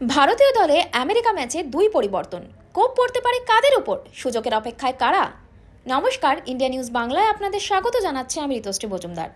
ভারতীয় দলে আমেরিকা ম্যাচে দুই পরিবর্তন। কোপ পড়তে পারে কাদের ওপর সুযোগের অপেক্ষায় কারা? নমস্কার, ইন্ডিয়া নিউজ বাংলায় আপনাদের স্বাগত জানাচ্ছে আমি ঋতুশ্রী মজুমদার।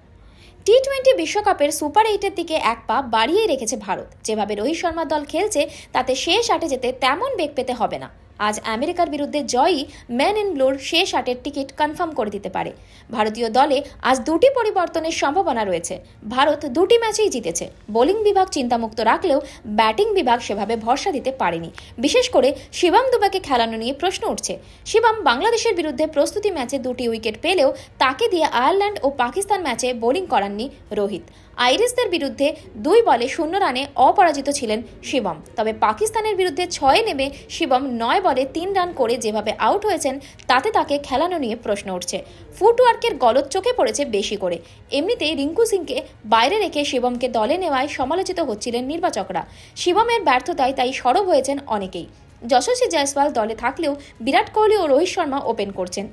টি টোয়েন্টি বিশ্বকাপের সুপার এইটের দিকে এক পা বাড়িয়ে রেখেছে ভারত। যেভাবে রোহিত শর্মার দল খেলছে, তাতে শেষ আটে যেতে তেমন বেগ পেতে হবে না। আজ আমেরিকার বিরুদ্ধে জয়ই ম্যান ইন ব্লুর শেষ আটের টিকিট কনফার্ম করে দিতে পারে। ভারতীয় দলে আজ দুটি পরিবর্তনের সম্ভাবনা রয়েছে। ভারত দুটি ম্যাচেই জিতেছে। বোলিং বিভাগ চিন্তামুক্ত রাখলেও ব্যাটিং বিভাগ সেভাবে ভরসা দিতে পারেনি। বিশেষ করে শিবম দুবাকে খেলানো নিয়ে প্রশ্ন উঠছে। শিবম বাংলাদেশের বিরুদ্ধে প্রস্তুতি ম্যাচে দুটি উইকেট পেলেও তাকে দিয়ে আয়ারল্যান্ড ও পাকিস্তান ম্যাচে বোলিং করাননি রোহিত। আইরিসদের বিরুদ্ধে দুই বলে শূন্য রানে অপরাজিত ছিলেন শিবম। তবে পাকিস্তানের বিরুদ্ধে ছয়ে নেমে শিবম নয় বলে তিন রান করে যেভাবে আউট হয়েছেন, তাতে তাকে খেলানো নিয়ে প্রশ্ন উঠছে। ফুটওয়ার্কের গলত চোখে পড়েছে বেশি করে। এমনিতেই রিঙ্কু সিংকে বাইরে রেখে শিবমকে দলে নেওয়ায় সমালোচিত হচ্ছিলেন নির্বাচকরা। শিবমের ব্যর্থতায় তাই সরব হয়েছেন অনেকেই। যশস্বী জয়সওয়াল দলে থাকলেও বিরাট কোহলি ও রোহিত শর্মা ওপেন করছেন।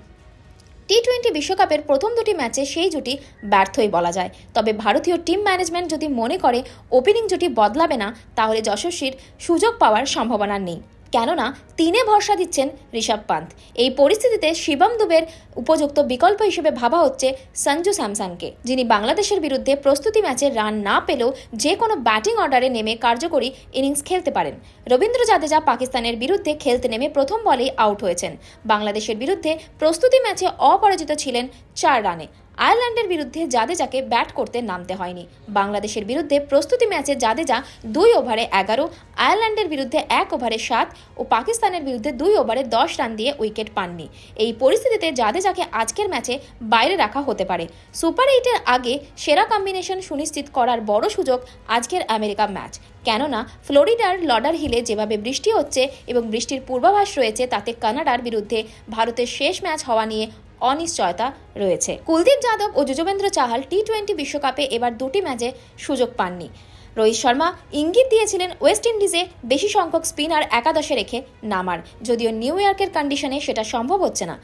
টি টোয়েন্টি বিশ্বকাপের প্রথম দুটি ম্যাচে সেই জুটি ব্যর্থই বলা যায়। তবে ভারতীয় টিম ম্যানেজমেন্ট যদি মনে করে, ওপেনিং জুটি বদলাবে না, তাহলে যশস্বীর সুযোগ পাওয়ার সম্ভাবনা নেই। কেননা তিনে ভরসা দিচ্ছেন ঋষভ পান্ত এই পরিস্থিতিতে শিবম দুবের উপযুক্ত বিকল্প হিসেবে ভাবা হচ্ছে সঞ্জু স্যামসনকে, যিনি বাংলাদেশের বিরুদ্ধে প্রস্তুতি ম্যাচে রান না পেলেও যে কোনো ব্যাটিং অর্ডারে নেমে কার্যকরী ইনিংস খেলতে পারেন। রবীন্দ্র জাদেজা পাকিস্তানের বিরুদ্ধে খেলতে নেমে প্রথম বলেই আউট হয়েছেন। বাংলাদেশের বিরুদ্ধে প্রস্তুতি ম্যাচে অপরাজিত ছিলেন চার রানে। আয়ারল্যান্ডের বিরুদ্ধে জাদেজাকে ব্যাট করতে নামতে হয়নি। বাংলাদেশের বিরুদ্ধে প্রস্তুতি ম্যাচে জাদেজা দুই ওভারে এগারো, আয়ারল্যান্ডের বিরুদ্ধে এক ওভারে সাত ও পাকিস্তানের বিরুদ্ধে দুই ওভারে দশ রান দিয়ে উইকেট পাননি। এই পরিস্থিতিতে জাদেজাকে আজকের ম্যাচে বাইরে রাখা হতে পারে। সুপার এইটের আগে সেরা কম্বিনেশন সুনিশ্চিত করার বড় সুযোগ আজকের আমেরিকা ম্যাচ। কেননা, ফ্লোরিডার লডার হিলে যেভাবে বৃষ্টি হচ্ছে এবং বৃষ্টির পূর্বাভাস রয়েছে, তাতে কানাডার বিরুদ্ধে ভারতের শেষ ম্যাচ হওয়া নিয়ে অনিশ্চয়তা রয়েছে। কুলদীপ যাদব ও যুজবেন্দ্র চাহাল টি টোয়েন্টি বিশ্বকাপে এবার দুটি ম্যাচে সুযোগ পাননি। রোহিত শর্মা ইঙ্গিত দিয়েছিলেন ওয়েস্ট ইন্ডিজে বেশি সংখ্যক স্পিনার একাদশে রেখে নামার। যদিও নিউ ইয়র্কের কন্ডিশনে সেটা সম্ভব হচ্ছে না।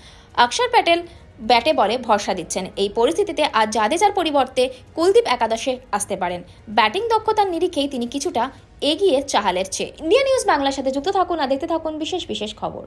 অক্ষর প্যাটেল ব্যাটে বলে ভরসা দিচ্ছেন। এই পরিস্থিতিতে আজ জাদেজার পরিবর্তে কুলদীপ একাদশে আসতে পারেন। ব্যাটিং দক্ষতার নিরিখেই তিনি কিছুটা এগিয়ে চাহালের চেয়ে। ইন্ডিয়া নিউজ বাংলার সাথে যুক্ত থাকুন আর দেখতে থাকুন বিশেষ বিশেষ খবর।